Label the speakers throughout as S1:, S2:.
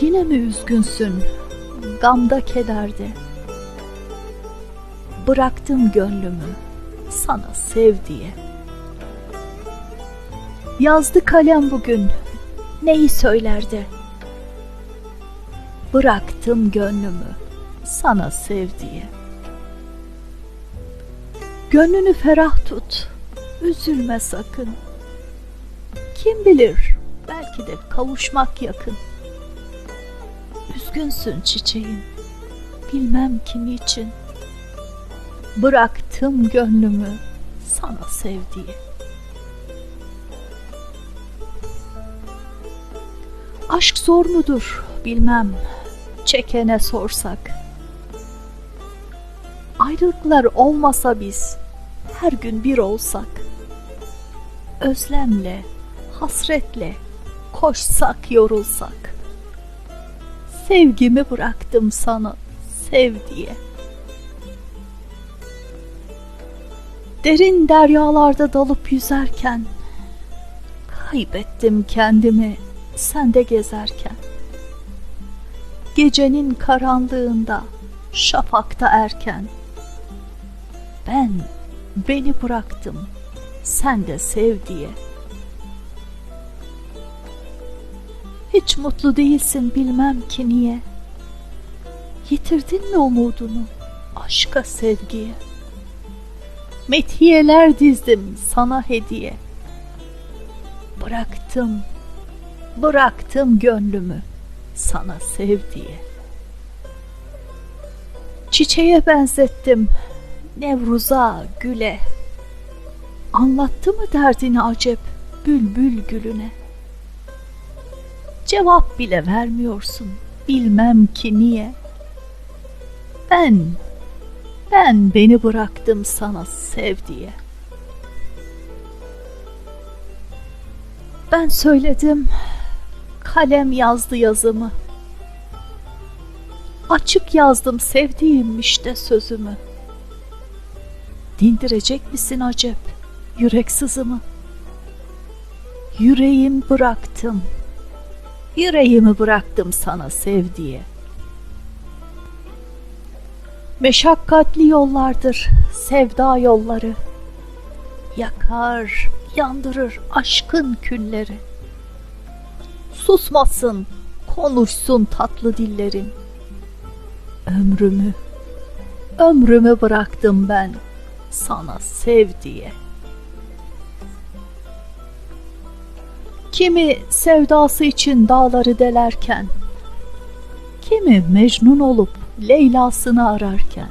S1: Yine mi üzgünsün, gamda kederde? Bıraktım gönlümü sana sev diye. Yazdı kalem bugün, neyi söylerdi? Bıraktım gönlümü sana sev diye. Gönlünü ferah tut, üzülme sakın. Kim bilir, belki de kavuşmak yakın. Üzgünsün çiçeğim, bilmem kim için. Bıraktım gönlümü sana sev diye. Aşk zor mudur bilmem, çekene sorsak. Ayrılıklar olmasa biz, her gün bir olsak. Özlemle, hasretle, koşsak yorulsak. Sevgimi bıraktım sana, sev diye. Derin deryalarda dalıp yüzerken, kaybettim kendimi sende gezerken. Gecenin karanlığında, şafakta erken, ben beni bıraktım, sen de sev diye. Hiç mutlu değilsin bilmem ki niye. Yitirdin mi umudunu aşka sevgiye? Methiyeler dizdim sana hediye. Bıraktım, bıraktım gönlümü sana sev diye. Çiçeğe benzettim, Nevruz'a, güle. Anlattı mı derdini acep bülbül gülüne? Cevap bile vermiyorsun, bilmem ki niye. Ben, ben beni bıraktım sana sev diye. Ben söyledim, kalem yazdı yazımı. Açık yazdım sevdiğim işte sözümü. Dindirecek misin acep yürek sızımı? Yüreğim bıraktım, yüreğimi bıraktım sana sev diye. Meşakkatli yollardır sevda yolları. Yakar, yandırır aşkın külleri. Susmasın, konuşsun tatlı dillerin. Ömrümü, ömrümü bıraktım ben sana sev diye. Kimi sevdası için dağları delerken, kimi mecnun olup Leyla'sını ararken,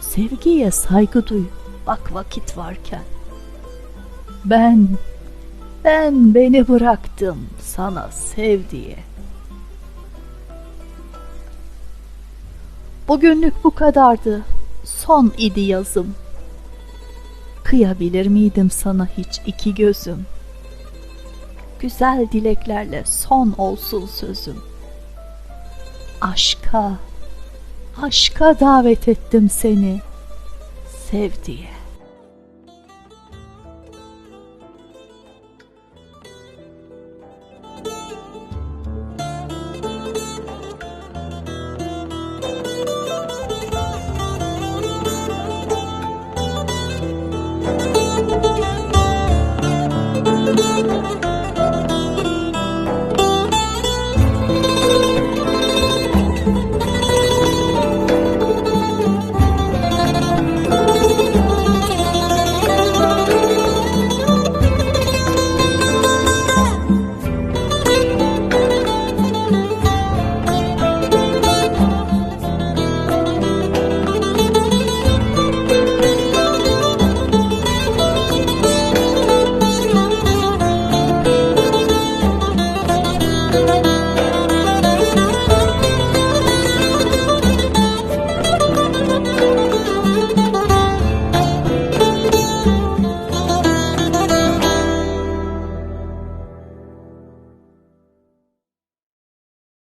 S1: sevgiye saygı duy, bak vakit varken. Ben, ben beni bıraktım sana sev diye. Bugünlük bu kadardı, son idi yazım. Kıyabilir miydim sana hiç iki gözüm? Güzel dileklerle son olsun sözüm. Aşka, aşka davet ettim seni, sev diye.